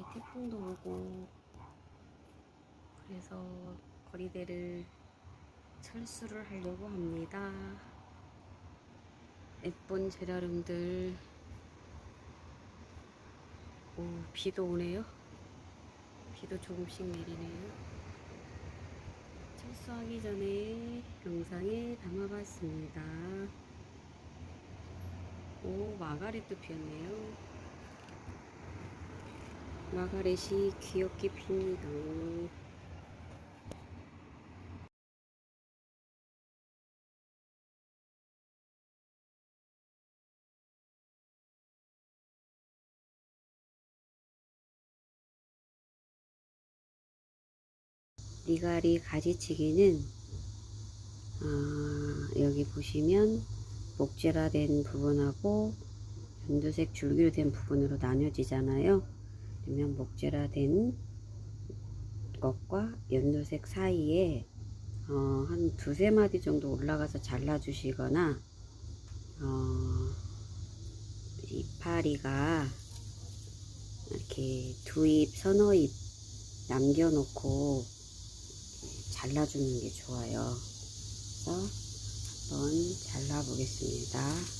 사이사이 태풍도 오고 그래서 거리대를 철수를 하려고 합니다. 예쁜 제라름들 오 비도 오네요. 비도 조금씩 내리네요. 철수하기 전에 영상에 담아봤습니다. 오 마가렛도 피었네요. 마가렛이 귀엽게 핍니다. 니가리 가지치기는 아, 여기 보시면 목재라 된 부분하고 연두색 줄기로 된 부분으로 나뉘어지잖아요. 그러면 목재라된 것과 연두색 사이에 어, 한 두세 마디 정도 올라가서 잘라주시거나 어, 이파리가 이렇게 두 잎, 서너 잎 남겨놓고 잘라주는 게 좋아요. 그래서 한번 잘라보겠습니다.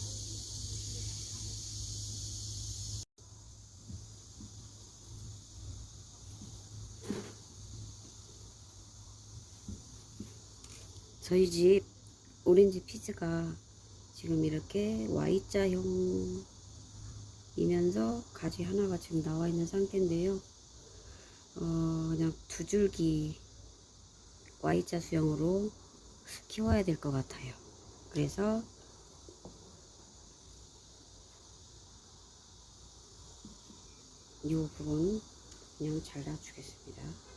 저희 집 오렌지 피즈가 지금 이렇게 Y자형 이면서 가지 하나가 지금 나와 있는 상태인데요. 어, 그냥 두 줄기 Y자 수형으로 키워야 될 것 같아요. 그래서 이 부분 그냥 잘라주겠습니다.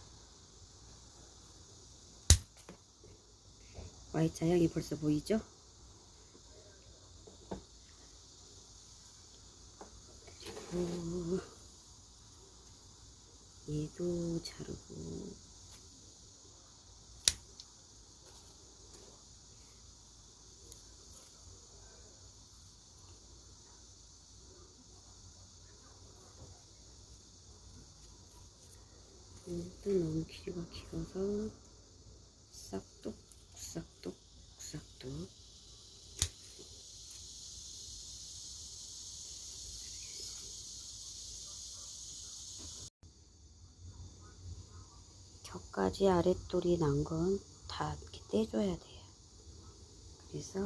Y자 향이 벌써 보이죠? 그리고 얘도 자르고 또 너무 길이가 길어서 싹둑 싹둑 싹둑 격까지 아랫돌이 난 건 다 이렇게 떼줘야 돼요. 그래서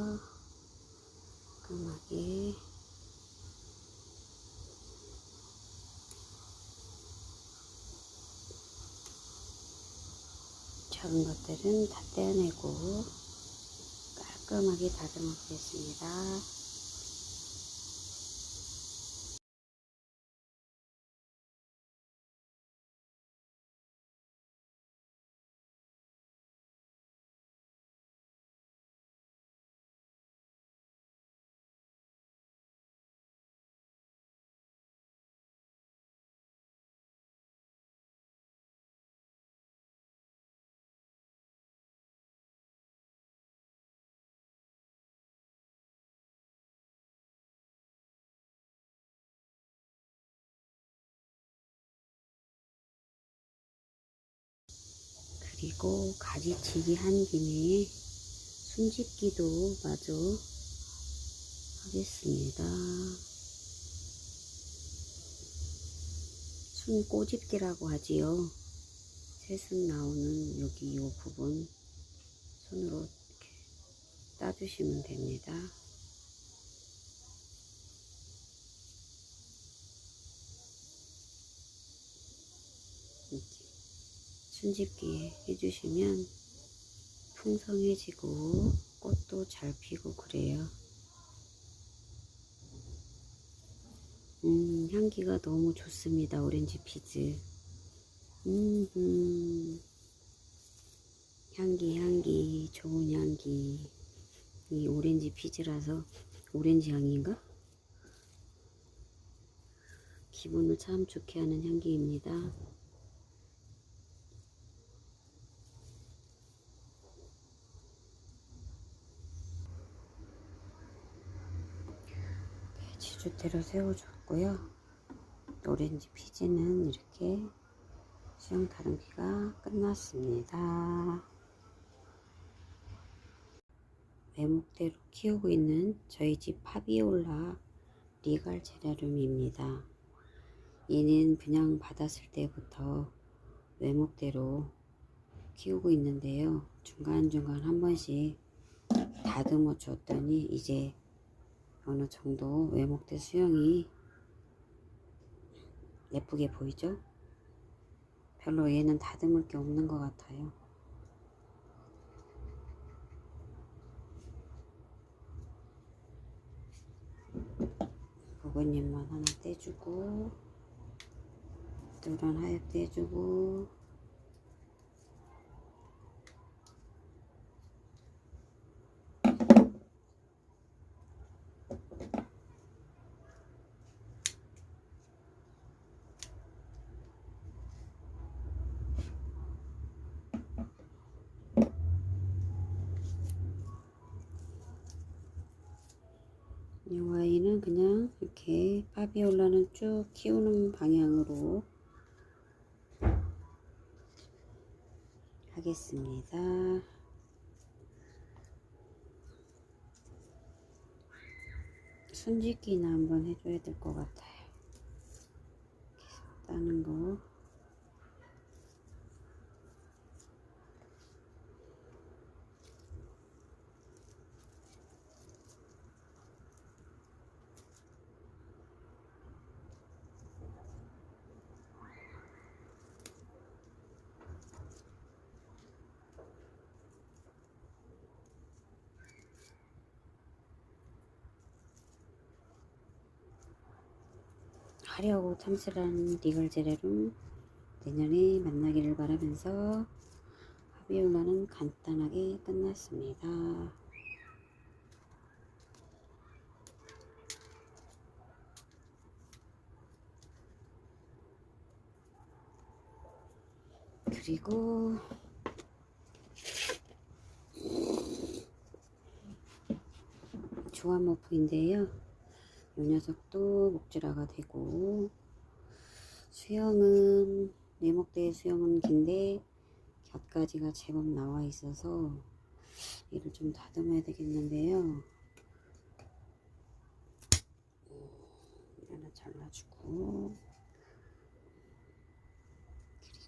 깔끔하게 작은 것들은 다 떼어내고 깔끔하게 다듬어 보겠습니다. 그리고 가지치기 한 김에 숨짓기도 마저 하겠습니다. 숨꼬집기라고 하지요. 새순 나오는 여기 이 부분 손으로 이렇게 따주시면 됩니다. 이렇게 순집기에 해주시면 풍성해지고 꽃도 잘 피고 그래요. 음, 향기가 너무 좋습니다. 오렌지 피즈. 음, 음. 향기, 향기, 좋은 향기. 이 오렌지 피즈라서 오렌지 향인가? 기분을 참 좋게 하는 향기입니다. 지 주대로 세워줬고요. 오렌지 피지는 이렇게 수영 다듬기가 끝났습니다. 외목대로 키우고 있는 저희 집 파비올라 리갈 제라늄입니다. 얘는 분양 받았을 때부터 외목대로 키우고 있는데요. 중간중간 한 번씩 다듬어 줬더니 이제 어느 정도 외목대 수영이 예쁘게 보이죠? 별로 얘는 다듬을 게 없는 것 같아요. 보건잎만 하나 떼주고 뚜런 하얗 떼주고 이 와인은 그냥 이렇게 파비올라는 쭉 키우는 방향으로 하겠습니다. 순짓기나 한번 해줘야 될 것 같아요. 계속 따는 거. 화려하고 탐스런 리걸 제레룸 내년에 만나기를 바라면서 하비올라는 간단하게 끝났습니다. 그리고 조합 모프인데요. 이 녀석도 목질화가 되고 수영은 내목대의 수영은 긴데 곁가지가 제법 나와 있어서 얘를 좀 다듬어야 되겠는데요. 음, 하나 잘라주고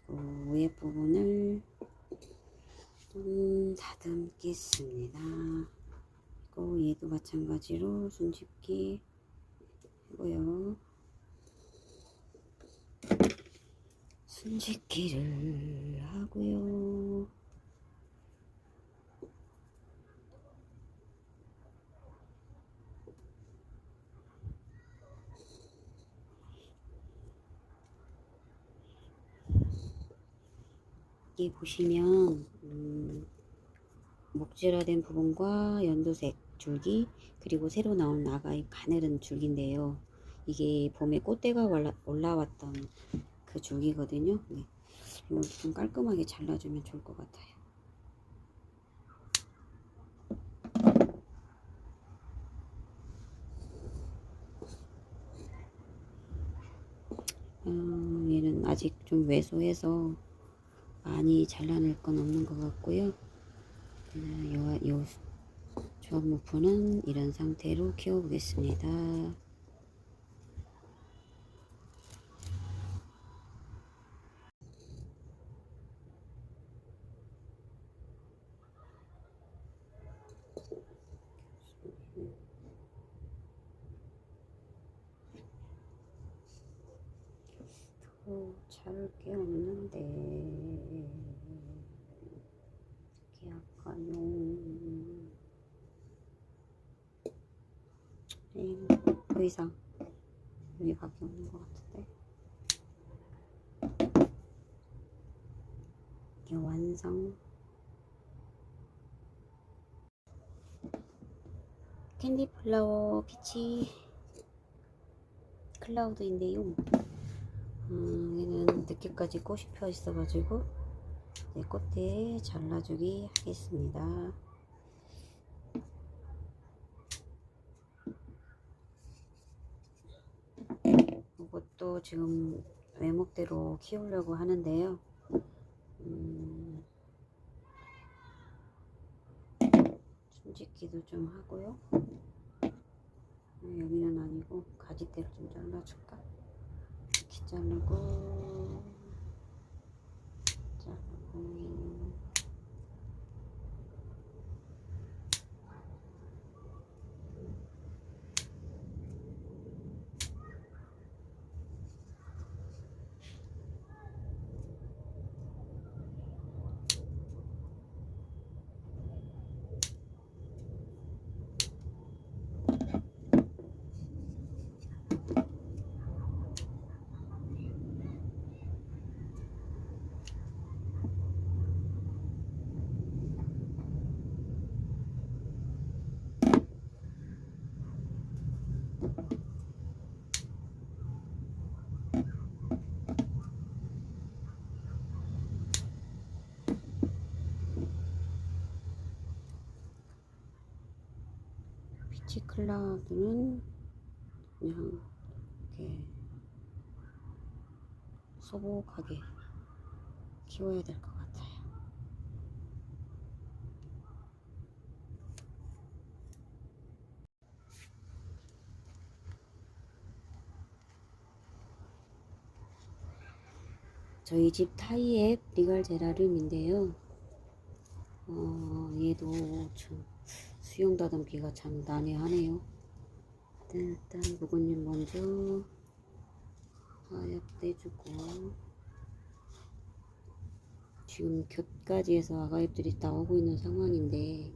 그리고 위에 부분을 좀 다듬겠습니다. 그리고 얘도 마찬가지로 손집기 하고요. 손짓기를 하고요. 보시면 음, 목질화된 부분과 연두색 줄기 그리고 새로 나온 나가의 가늘은 줄기인데요. 이게 봄에 꽃대가 올라, 올라왔던 그 줄기거든요. 네. 좀 깔끔하게 잘라주면 좋을 것 같아요. 어, 얘는 아직 좀 왜소해서 많이 잘라낼 건 없는 것 같고요. 그냥 요, 요 모프는 이런 상태로 키워보겠습니다. 더 자를 게 없는데 어떻게 할까요? 에이, 더 이상 여기밖에 없는 것 같은데. 이게 완성. 캔디 플라워 피치 클라우드인데요. 음, 얘는 늦게까지 꽃이 펴 있어가지고 네, 꽃대 잘라주기 하겠습니다. 이것도 지금 외목대로 키우려고 하는데요. 음, 숨짓기도 좀 하고요. 음, 여기는 아니고 가지대를 좀 잘라줄까? 이렇게 자르고 피치 클라우드는 그냥 이렇게 소복하게 키워야 될 것 같아요. 저희 집 타이앱 리갈 제라늄인데요. 어, 얘도 참 수영 다듬기가 참 난해하네요. 일단 묵은잎 먼저 하얗 떼주고 지금 곁가지에서 아가잎들이 나오고 있는 상황인데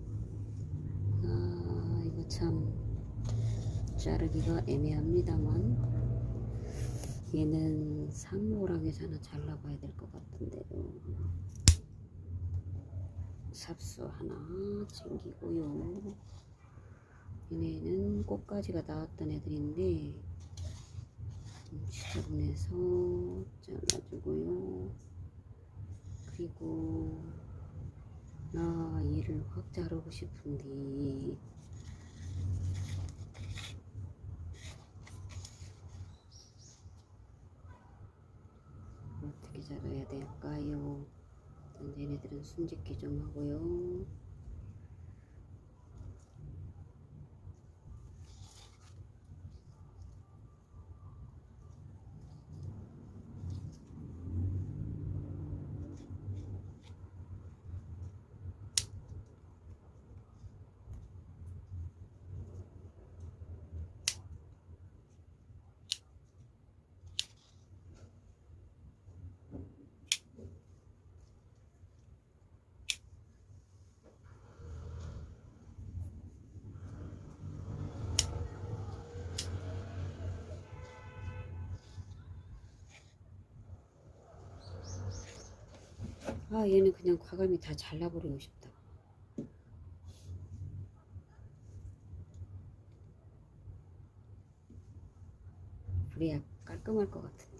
아 이거 참 자르기가 애매합니다만 얘는 상모랑에서 하나 잘라봐야 될 것 같은데요. 삽수 하나 챙기고요. 얘네는 꽃가지가 나왔던 애들인데 좀 지저분해서 잘라주고요. 그리고 나 얘를 확 자르고 싶은데 어떻게 자라야 될까요? 얘네들은 숨짓기 좀 하고요. 아 얘는 그냥 과감히 다 잘라버리고 싶다. 그래야 깔끔할 것 같은데.